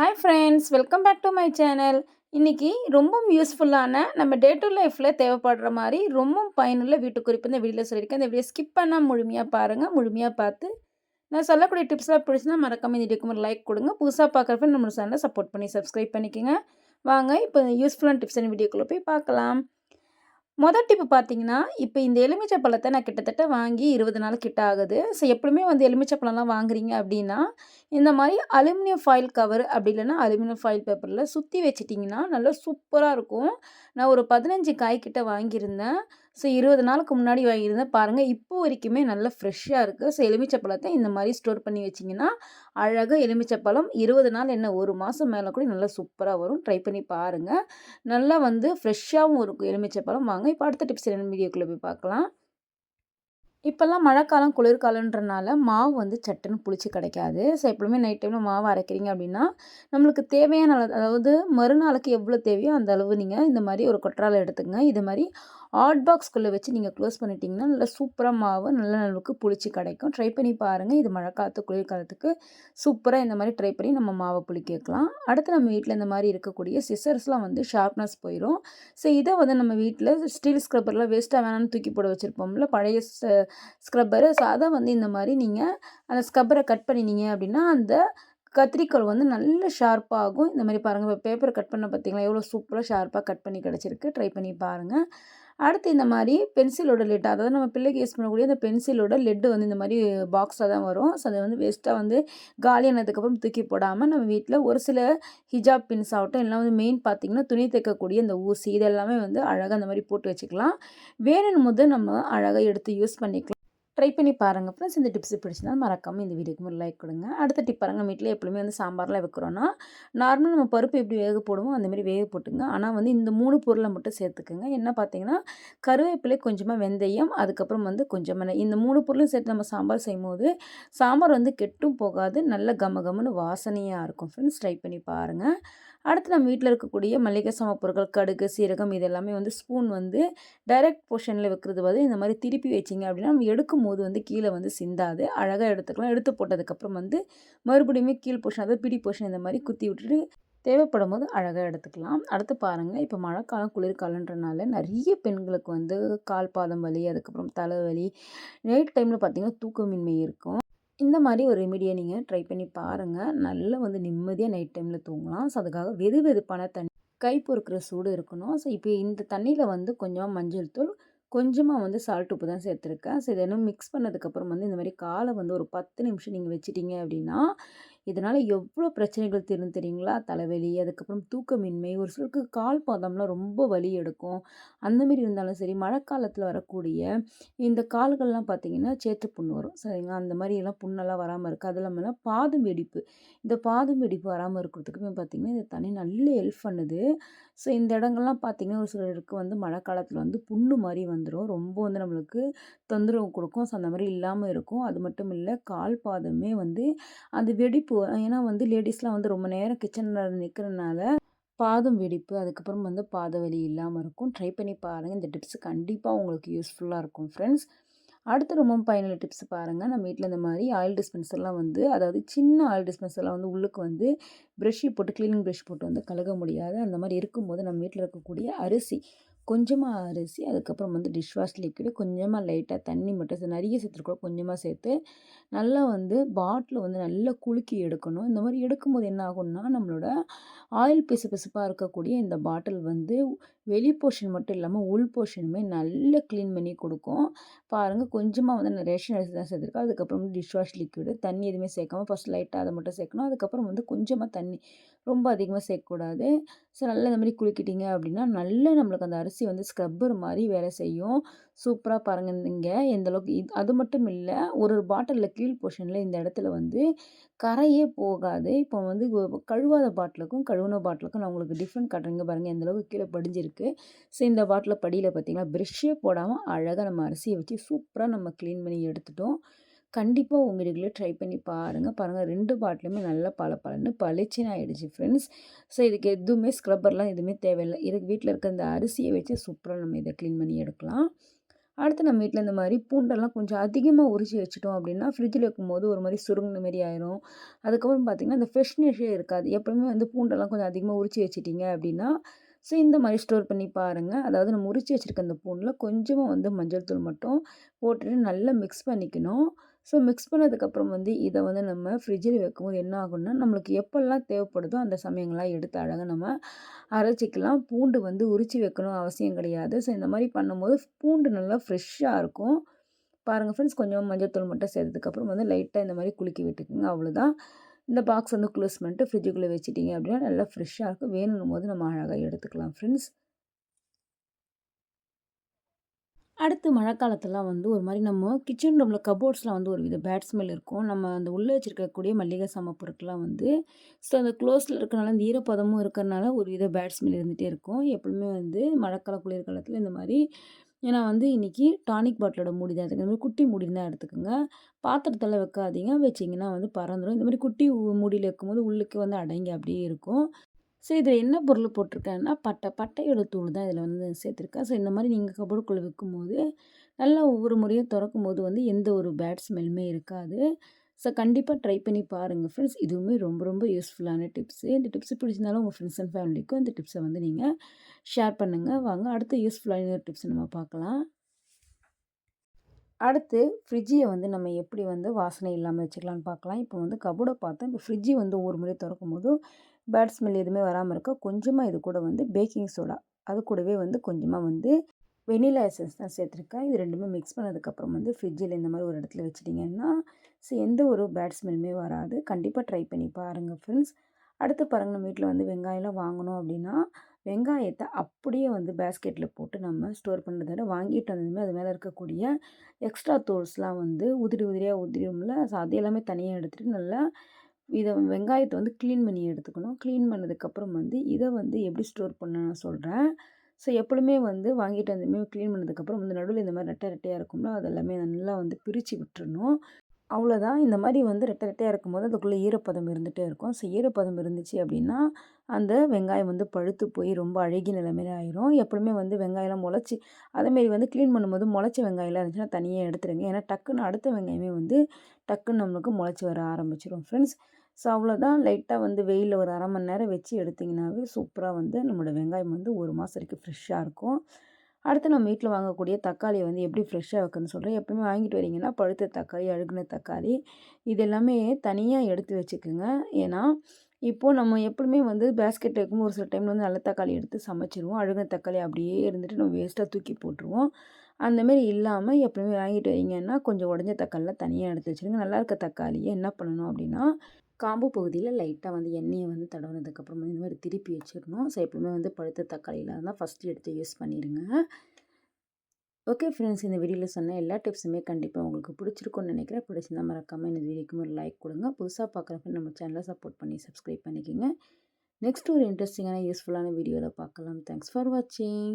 Hi friends welcome back to my channel இன்றைக்கி ரொம்பவும் யூஸ்ஃபுல்லான நம்ம டே டு லைஃப்பில் தேவைப்படுற மாதிரி ரொம்பவும் பயனுள்ள வீட்டு குறிப்பு இந்த வீடியோவில் சொல்லியிருக்கேன். இந்த வீடியோ ஸ்கிப் பண்ணால் முழுமையாக பாருங்கள் முழுமையாக பார்த்து. நான் சொல்லக்கூடிய டிப்ஸ்லாம் பிடிச்சினா மறக்காமல் இந்த வீடியோக்கு ஒரு லைக் கொடுங்க. புதுசாக பார்க்குறப்ப நம்ம சேனலை சப்போர்ட் பண்ணி சப்ஸ்கிரைப் பண்ணிக்கோங்க. வாங்க இப்போ யூஸ்ஃபுல்லான டிப்ஸ் வீடியோக்குள்ளே போய் பார்க்கலாம். மொதல் டிப்பு பார்த்தீங்கன்னா இப்போ இந்த எலுமிச்சை பழத்தை நான் கிட்டத்தட்ட வாங்கி இருபது நாள் கிட்ட ஆகுது. ஸோ எப்பவுமே வந்து எலுமிச்சை பழம்லாம் வாங்குறீங்க அப்படின்னா இந்த மாதிரி அலுமினியம் ஃபாயில் கவர் அப்படி இல்லைன்னா அலுமினியம் ஃபாயில் பேப்பரில் சுற்றி வச்சிட்டிங்கன்னா நல்லா சூப்பராக இருக்கும். நான் ஒரு பதினஞ்சு காய்கிட்ட வாங்கியிருந்தேன். ஸோ இருபது நாளுக்கு முன்னாடி வாங்கியிருந்தேன். பாருங்கள் இப்போ வரைக்குமே நல்லா ஃப்ரெஷ்ஷாக இருக்குது ஸோ எலுமிச்சை பழத்தை இந்த மாதிரி ஸ்டோர் பண்ணி வச்சிங்கன்னா அழகாக எலுமிச்சப்பழம் இருபது நாள் என்ன ஒரு மாதம் மேலே கூட நல்லா சூப்பராக வரும். ட்ரை பண்ணி பாருங்கள் நல்லா வந்து ஃப்ரெஷ்ஷாகவும் இருக்கும் எலுமிச்சை பழம் வாங்க இப்போ அடுத்த டிப்ஸ் என்ன வீடியோக்குள்ளே போய் பார்க்கலாம். இப்போல்லாம் மழைக்காலம் குளிர்காலன்றனால மாவு வந்து சட்டுன்னு புளிச்சு கிடைக்காது. ஸோ எப்பவுமே நைட் டைமில் மாவு அரைக்கிறீங்க அப்படின்னா நம்மளுக்கு தேவையான அளவு அதாவது மறுநாளுக்கு எவ்வளோ தேவையோ அந்த அளவு நீங்கள் இந்த மாதிரி ஒரு கொற்றால் எடுத்துங்க இது மாதிரி ஹாட் பாக்ஸ்குள்ளே வச்சு நீங்கள் க்ளோஸ் பண்ணிட்டீங்கன்னா நல்லா சூப்பராக மாவு நல்ல அளவுக்கு புளிச்சு கிடைக்கும். ட்ரை பண்ணி பாருங்கள் இது மழைக்காலத்து குளிர்காலத்துக்கு சூப்பராக இந்த மாதிரி ட்ரை பண்ணி நம்ம மாவை புளிக்க வைக்கலாம் அடுத்து நம்ம வீட்டில் இந்த மாதிரி இருக்கக்கூடிய சிசர்ஸ்லாம் வந்து ஷார்ப்னஸ் போயிடும் ஸோ இதை வந்து நம்ம வீட்டில் ஸ்டீல் ஸ்க்ரப்பர்லாம் வேஸ்ட்டாக வேணாம்னு தூக்கி போட வச்சுருப்போம்ல பழைய ஸ்க்ரப்பரு ஸோ அதை வந்து இந்த மாதிரி நீங்கள் அந்த ஸ்க்ரப்பரை கட் பண்ணினீங்க அப்படின்னா அந்த கத்திரிக்கோள் வந்து நல்ல ஷார்ப்பாகும் இந்த மாதிரி பாருங்கள் பேப்பரை கட் பண்ண பார்த்தீங்களா? எவ்வளோ சூப்பராக ஷார்ப்பாக கட் பண்ணி கிடச்சிருக்கு. ட்ரை பண்ணி பாருங்கள் அடுத்து இந்த மாதிரி பென்சிலோட லெட் அதாவது நம்ம பிள்ளைக்கு யூஸ் பண்ணக்கூடிய அந்த பென்சிலோட லெட்டு வந்து இந்த மாதிரி பாக்ஸில் தான் வரும். ஸோ அதை வந்து வேஸ்ட்டாக வந்து காலியானதுக்கப்புறம் தூக்கி போடாமல் நம்ம வீட்டில் ஒரு சில ஹிஜாப் பின்ஸ் ஆகட்டும் எல்லாம் வந்து மெயின் பார்த்திங்கன்னா துணி தைக்கக்கூடிய அந்த ஊசி இதெல்லாமே வந்து அழகாக அந்த மாதிரி போட்டு வச்சுக்கலாம். வேணும் போது நம்ம அழகாக எடுத்து யூஸ் பண்ணிக்கலாம். ட்ரை பண்ணி பாருங்கள் ஃப்ரெண்ட்ஸ் இந்த டிப்ஸ் பிடிச்சிருந்தாலும் மறக்காமல் இந்த வீடியோக்கு ஒரு லைக் கொடுங்க. அடுத்த டிப் பாருங்கள் வீட்டில் எப்பவுமே வந்து சாம்பார்லாம் வைக்கிறோன்னா நார்மலாக நம்ம பருப்பு எப்படி வேக போடுவோம் அந்தமாரி வேக போட்டுங்க. ஆனால் வந்து இந்த மூணு பொருளை மட்டும் சேர்த்துக்குங்க. என்ன பார்த்தீங்கன்னா கருவேப்பிலை கொஞ்சமாக வெந்தயம் அதுக்கப்புறம் வந்து கொஞ்சமாக இந்த மூணு பொருளும் சேர்த்து நம்ம சாம்பார் செய்யும் போது சாம்பார் வந்து கெட்டும் போகாது நல்ல கம கமன்னு வாசனையாக இருக்கும். ஃப்ரெண்ட்ஸ் ட்ரை பண்ணி பாருங்கள் அடுத்து நம்ம வீட்டில் இருக்கக்கூடிய மளிகை சாம பொருட்கள் கடுகு சீரகம் இது எல்லாமே வந்து ஸ்பூன் வந்து டைரக்ட் போர்ஷனில் வைக்கிறது வந்து இந்த மாதிரி திருப்பி வச்சிங்க அப்படின்னா நம்ம எடுக்கும் போது வந்து கீழே வந்து சிந்தாது. அழகாக எடுத்துக்கலாம். எடுத்து போட்டதுக்கப்புறம் வந்து மறுபடியுமே கீழ் போர்ஷன் அதாவது பிடி போர்ஷன் இந்த மாதிரி குத்தி விட்டுட்டு தேவைப்படும் போது அழகாக எடுத்துக்கலாம். அடுத்து பாருங்கள் இப்போ மழைக்காலம் குளிர்காலன்றனால நிறைய பெண்களுக்கு வந்து கால் பாதம் வலி அதுக்கப்புறம் தலைவலி நைட் டைமில் பார்த்திங்கன்னா தூக்கமின்மை இருக்கும். இந்த மாதிரி ஒரு ரெமிடியை நீங்கள் ட்ரை பண்ணி பாருங்கள் நல்லா வந்து நிம்மதியாக நைட் டைமில் தூங்கலாம். ஸோ அதுக்காக வெது வெதுப்பான தண்ணி கை பொறுக்கிற சூடு இருக்கணும். ஸோ இப்போ இந்த தண்ணியில் வந்து கொஞ்சமாக மஞ்சள் தூள் கொஞ்சமாக வந்து சால்ட் உப்பு தான் சேர்த்துருக்கேன். ஸோ இது இன்னும் மிக்ஸ் பண்ணதுக்கப்புறம் வந்து இந்த மாதிரி காலை வந்து ஒரு பத்து நிமிஷம் நீங்கள் வச்சிட்டிங்க அப்படின்னா இதனால் எவ்வளோ பிரச்சனைகள் தெரியும் தெரியுங்களா? தலைவலி அதுக்கப்புறம் தூக்கமின்மை ஒரு சிலருக்கு கால் பாதம்லாம் ரொம்ப வலி எடுக்கும். அந்தமாரி இருந்தாலும் சரி மழை காலத்தில் வரக்கூடிய இந்த கால்கள்லாம் பார்த்திங்கன்னா சேற்று புண்ணு வரும். சரிங்களா? அந்த மாதிரி எல்லாம் புண்ணெல்லாம் வராமல் இருக்குது அது இல்லாமல் பாதம் வெடிப்பு. இந்த பாதம் வெடிப்பு வராமல் இருக்கிறதுக்குமே பார்த்திங்கன்னா இந்த தண்ணி நல்ல ஹெல்ப் பண்ணுது. ஸோ இந்த இடங்கள்லாம் பார்த்திங்கன்னா ஒரு சிலருக்கு வந்து மழை காலத்தில் வந்து புண்ணு மாதிரி வந்துடும் ரொம்ப வந்து நம்மளுக்கு தொந்தரவு கொடுக்கும். ஸோ அந்த மாதிரி இல்லாமல் இருக்கும். அது மட்டும் இல்லை கால் பாதமே வந்து அந்த வெடிப்பு ஏன்னா வந்து லேடிஸ்லாம் வந்து ரொம்ப நேரம் கிச்சனில் நிற்கிறனால பாதம் வெடிப்பு அதுக்கப்புறம் வந்து பாத வலி இல்லாமல் இருக்கும். ட்ரை பண்ணி பாருங்கள் இந்த டிப்ஸ் கண்டிப்பாக உங்களுக்கு யூஸ்ஃபுல்லாக இருக்கும் ஃப்ரெண்ட்ஸ் அடுத்து ரொம்ப பயனுள்ள டிப்ஸ் பாருங்கள் நம்ம வீட்டில் இந்த மாதிரி ஆயில் டிஸ்பென்சர்லாம் வந்து அதாவது சின்ன ஆயில் டிஸ்பென்சர்லாம் வந்து உள்ளுக்கு வந்து ப்ரெஷ்ஷி போட்டு க்ளீனிங் ப்ரெஷ் போட்டு வந்து கழுக முடியாது. அந்த மாதிரி இருக்கும்போது நம்ம வீட்டில் இருக்கக்கூடிய அரிசி கொஞ்சமாக அரிசி அதுக்கப்புறம் வந்து டிஷ் வாஷ் லிக்விடு கொஞ்சமாக லைட்டாக தண்ணி மட்டும் நிறைய சேர்த்துருக்கோம் கொஞ்சமாக சேர்த்து நல்லா வந்து பாட்டில் வந்து நல்லா குலுக்கி எடுக்கணும். இந்த மாதிரி எடுக்கும்போது என்ன ஆகும்னா நம்மளோட ஆயில் பிசு பிசுப்பாக இருக்கக்கூடிய இந்த பாட்டில் வந்து வெளி போர்ஷன் மட்டும் இல்லாமல் உள் போர்ஷனுமே நல்லா க்ளீன் பண்ணி கொடுக்கும். பாருங்கள் கொஞ்சமாக வந்து நான் ரேஷன் அரிசி தான் சேர்த்துருக்கோம் அதுக்கப்புறம் வந்து டிஷ் வாஷ் லிக்விடு தண்ணி எதுவுமே சேர்க்காம ஃபஸ்ட் லைட்டாக அதை மட்டும் சேர்க்கணும். அதுக்கப்புறம் வந்து கொஞ்சமாக தண்ணி ரொம்ப அதிகமாக சேர்க்கக்கூடாது. ஸோ நல்லா இந்த மாதிரி குளிக்கிட்டிங்க அப்படின்னா நல்லா நம்மளுக்கு அந்த அரிசி வந்து ஸ்க்ரப்பர் மாதிரி வேலை செய்யும். சூப்பராக பாருங்கள் இங்கே எந்தளவுக்கு இது அது மட்டும் இல்லை ஒரு ஒரு பாட்டிலில் கீழ் போர்ஷனில் இந்த இடத்துல வந்து கரையே போகாது. இப்போ வந்து கழுவாத பாட்டிலுக்கும் கழுவுன பாட்டிலுக்கும் நான் உங்களுக்கு டிஃப்ரெண்ட் காட்டுறீங்க. பாருங்கள் எந்தளவுக்கு கீழே படிஞ்சிருக்கு. ஸோ இந்த பாட்டில் படியில் பார்த்தீங்கன்னா ப்ரெஷ்ஷே போடாமல் அழகாக நம்ம அரிசியை வச்சு சூப்பராக நம்ம க்ளீன் பண்ணி எடுத்துட்டோம். கண்டிப்பாக உங்கள் வீடுகளில் ட்ரை பண்ணி பாருங்கள் பாருங்கள் ரெண்டு பாட்டிலுமே நல்லா பல பலன்னு பளிச்சின்னு ஆகிடுச்சு ஃப்ரெண்ட்ஸ். ஸோ இதுக்கு எதுவுமே ஸ்க்ரப்பர்லாம் எதுவுமே தேவையில்லை. இதுக்கு வீட்டில் இருக்க இந்த அரிசியை வச்சு சூப்பராக நம்ம இதை க்ளீன் பண்ணி எடுக்கலாம். அடுத்து நம்ம வீட்டில் இந்த மாதிரி பூண்டெல்லாம் கொஞ்சம் அதிகமாக உரிச்சு வச்சுட்டோம் அப்படின்னா ஃப்ரிட்ஜில் வைக்கும்போது ஒரு மாதிரி சுருங்கின மாரி ஆயிரும். அதுக்கப்புறம் பார்த்திங்கன்னா அந்த ஃப்ரெஷ்னஸே இருக்காது. எப்பவுமே வந்து பூண்டெல்லாம் கொஞ்சம் அதிகமாக உரிச்சு வச்சிட்டிங்க அப்படின்னா ஸோ இந்த மாதிரி ஸ்டோர் பண்ணி பாருங்கள் அதாவது நம்ம உரிச்சு வச்சுருக்க அந்த பூண்டில் கொஞ்சமாக வந்து மஞ்சள் தூள் மட்டும் போட்டுட்டு நல்லா மிக்ஸ் பண்ணிக்கணும். ஸோ மிக்ஸ் பண்ணதுக்கப்புறம் வந்து இதை வந்து நம்ம ஃப்ரிட்ஜில் வைக்கும்போது என்ன ஆகும்னா நம்மளுக்கு எப்போல்லாம் தேவைப்படுதோ அந்த சமயங்களாக எடுத்து அழகாக நம்ம அரைச்சிக்கலாம். பூண்டு வந்து உரித்து வைக்கணும் அவசியம் கிடையாது. ஸோ இந்த மாதிரி பண்ணும்போது பூண்டு நல்லா ஃப்ரெஷ்ஷாக இருக்கும். பாருங்கள் ஃப்ரெண்ட்ஸ் கொஞ்சம் மஞ்சத்தூள் மட்டும் சேர்த்ததுக்கப்புறம் வந்து லைட்டாக இந்த மாதிரி குலுக்கி விட்டுக்குங்க. அவ்வளோதான் இந்த பாக்ஸ் வந்து க்ளோஸ் பண்ணிட்டு ஃப்ரிட்ஜுக்குள்ளே வச்சுட்டிங்க அப்படின்னா நல்லா ஃப்ரெஷ்ஷாக இருக்கும். வேணும் போது நம்ம அழகாக எடுத்துக்கலாம் ஃப்ரெண்ட்ஸ் அடுத்து மழை வந்து ஒரு மாதிரி நம்ம கிச்சன் ரூமில் கபோர்ட்ஸில் வந்து ஒரு வித பேட் ஸ்மெல் இருக்கும். நம்ம அந்த உள்ளே வச்சுருக்கக்கூடிய மல்லிகை சாம பொருட்கள்லாம் வந்து ஸோ அந்த க்ளோஸில் இருக்கிறனால அந்த ஈரப்பதமும் இருக்கிறனால ஒரு வித பேட் ஸ்மெல் இருந்துகிட்டே இருக்கும். எப்பவுமே வந்து மழைக்கால குளிர்காலத்தில் இந்த மாதிரி ஏன்னா வந்து இன்றைக்கி டானிக் பாட்டிலோட மூடி தான் எடுத்துக்கணும். இந்த மாதிரி குட்டி மூடி தான் எடுத்துக்கோங்க. பாத்திரத்தில் வைக்காதீங்க. வச்சிங்கன்னா வந்து பறந்துடும் இந்த மாதிரி குட்டி மூடியில் வைக்கும்போது உள்ளுக்கு வந்து அடங்கி அப்படியே இருக்கும். ஸோ இதில் என்ன பொருள் போட்டிருக்கேன்னா பட்டை பட்டையோட தூள் தான் இதில் வந்து சேர்த்துருக்கேன். ஸோ இந்த மாதிரி நீங்கள் கபோர்டுக்குள்ளே வைக்கும்போது நல்லா ஒவ்வொரு முறையும் திறக்கும் போது வந்து எந்த ஒரு பேட் ஸ்மெல்லுமே இருக்காது. ஸோ கண்டிப்பாக ட்ரை பண்ணி பாருங்கள் ஃப்ரெண்ட்ஸ் இதுவுமே ரொம்ப ரொம்ப யூஸ்ஃபுல்லான டிப்ஸு இந்த டிப்ஸ் பிடிச்சிருந்தாலும் உங்கள் ஃப்ரெண்ட்ஸ் அண்ட் ஃபேமிலிக்கும் இந்த டிப்ஸை வந்து நீங்கள் ஷேர் பண்ணுங்கள் வாங்க அடுத்த யூஸ்ஃபுல்லான டிப்ஸ் நம்ம பார்க்கலாம். அடுத்து ஃப்ரிட்ஜியை வந்து நம்ம எப்படி வந்து வாசனை இல்லாமல் வச்சுக்கலான்னு பார்க்கலாம். இப்போ வந்து கபோர்டை பார்த்தா இப்போ ஃப்ரிட்ஜி வந்து ஒவ்வொரு முறை திறக்கும் போதும் பேட் ஸ்மெல் எதுவுமே வராமல் இருக்க கொஞ்சமாக இது கூட வந்து பேக்கிங் சோடா. அது கூடவே வந்து கொஞ்சமாக வந்து வெனிலா எசன்ஸ் தான் சேர்த்துருக்கேன். இது ரெண்டுமே மிக்ஸ் பண்ணதுக்கப்புறம் வந்து ஃப்ரிட்ஜில் இந்த மாதிரி ஒரு இடத்துல வச்சுட்டிங்கன்னா ஸோ எந்த ஒரு பேட் ஸ்மெல்லுமே வராது. கண்டிப்பாக ட்ரை பண்ணி பாருங்கள் ஃப்ரெண்ட்ஸ் அடுத்து பாருங்கள் நம்ம வீட்டில் வந்து வெங்காயம்லாம் வாங்கணும் அப்படின்னா வெங்காயத்தை அப்படியே வந்து பேஸ்கெட்டில் போட்டு நம்ம ஸ்டோர் பண்ணுறத விட வாங்கிட்டு வந்ததுமே அது மேலே இருக்கக்கூடிய எக்ஸ்ட்ரா தோல்ஸ்லாம் வந்து உதிரி உதிரியாக உதிரியும்ல ஸோ அது எல்லாமே தனியாக எடுத்துகிட்டு நல்லா இதை வெங்காயத்தை வந்து க்ளீன் பண்ணி எடுத்துக்கணும். க்ளீன் பண்ணதுக்கப்புறம் வந்து இதை வந்து எப்படி ஸ்டோர் பண்ண நான் சொல்கிறேன் ஸோ எப்பொழுதுமே வந்து வாங்கிட்டு வந்ததுமே க்ளீன் பண்ணதுக்கப்புறம் வந்து நடுவில் இந்த மாதிரி ரெட்டை ரெட்டையாக இருக்கும்ல அதெல்லாமே நல்லா வந்து பிரித்து விட்டுறணும். அவ்வளோதான் இந்த மாதிரி வந்து ரெட்டை ரெட்டையாக இருக்கும்போது அதுக்குள்ளே ஈரப்பதம் இருந்துகிட்டே இருக்கும். ஸோ ஈரப்பதம் இருந்துச்சு அப்படின்னா அந்த வெங்காயம் வந்து பழுத்து போய் ரொம்ப அழகி நிலைமையில ஆயிரும். எப்பவுமே வந்து வெங்காயம்லாம் முளைச்சி அதேமாரி வந்து க்ளீன் பண்ணும்போது முளைச்ச வெங்காயம்லாம் இருந்துச்சுன்னா தனியாக எடுத்துருங்க. ஏன்னா டக்குன்னு அடுத்த வெங்காயமே வந்து டக்குன்னு நம்மளுக்கு முளைச்சி வர ஆரம்பிச்சிடும் ஃப்ரெண்ட்ஸ் ஸோ அவ்வளோதான். லைட்டாக வந்து வெயிலில் ஒரு அரை மணி நேரம் வச்சு எடுத்திங்கனாவே சூப்பராக வந்து நம்மளோட வெங்காயம் வந்து ஒரு மாதம் வரைக்கும் ஃப்ரெஷ்ஷாக இருக்கும். அடுத்து நம்ம வீட்டில் வாங்கக்கூடிய தக்காளியை வந்து எப்படி ஃப்ரெஷ்ஷாக வைக்கணும்னு சொல்கிறேன் எப்பவுமே வாங்கிட்டு வரீங்கன்னா பழுத்த தக்காளி அழுகுன தக்காளி இது எல்லாமே தனியாக எடுத்து வச்சுக்கோங்க. ஏன்னா இப்போது நம்ம எப்பவுமே வந்து பேஸ்கெட் வைக்கும்போது ஒரு சில டைமில் வந்து நல்ல தக்காளி எடுத்து சமைச்சிருவோம். அழுகின தக்காளி அப்படியே இருந்துட்டு நம்ம வேஸ்ட்டாக தூக்கி போட்டுருவோம். அந்தமாரி இல்லாமல் எப்பவுமே வாங்கிட்டு வரீங்கன்னா கொஞ்சம் உடஞ்ச தக்காளிலாம் தனியாக எடுத்து வச்சுருங்க. நல்லா இருக்க தக்காளியை என்ன பண்ணணும் அப்படின்னா காம்பு பகுதியில் லைட்டாக வந்து எண்ணெயை வந்து தடவுனதுக்கப்புறம் வந்து இந்த மாதிரி திருப்பி வச்சிடணும். ஸோ எப்பவுமே வந்து பழுத்த தக்காளியில் இருந்தால் ஃபஸ்ட்டு எடுத்து யூஸ் பண்ணிடுங்க ஓகே ஃப்ரெண்ட்ஸ் இந்த வீடியோவில் சொன்ன எல்லா டிப்ஸுமே கண்டிப்பாக உங்களுக்கு பிடிச்சிருக்கும்னு நினைக்கிறேன். பிடிச்சிருந்தா மறக்காமல் இந்த வீடியோக்கு ஒரு லைக் கொடுங்க. புதுசாக பார்க்குறப்ப நம்ம சேனலை சப்போர்ட் பண்ணி சப்ஸ்கிரைப் பண்ணிக்கோங்க. நெக்ஸ்ட் ஒரு இன்ட்ரெஸ்டிங்கான யூஸ்ஃபுல்லான வீடியோவில் பார்க்கலாம் தேங்க்ஸ் ஃபார் வாட்சிங்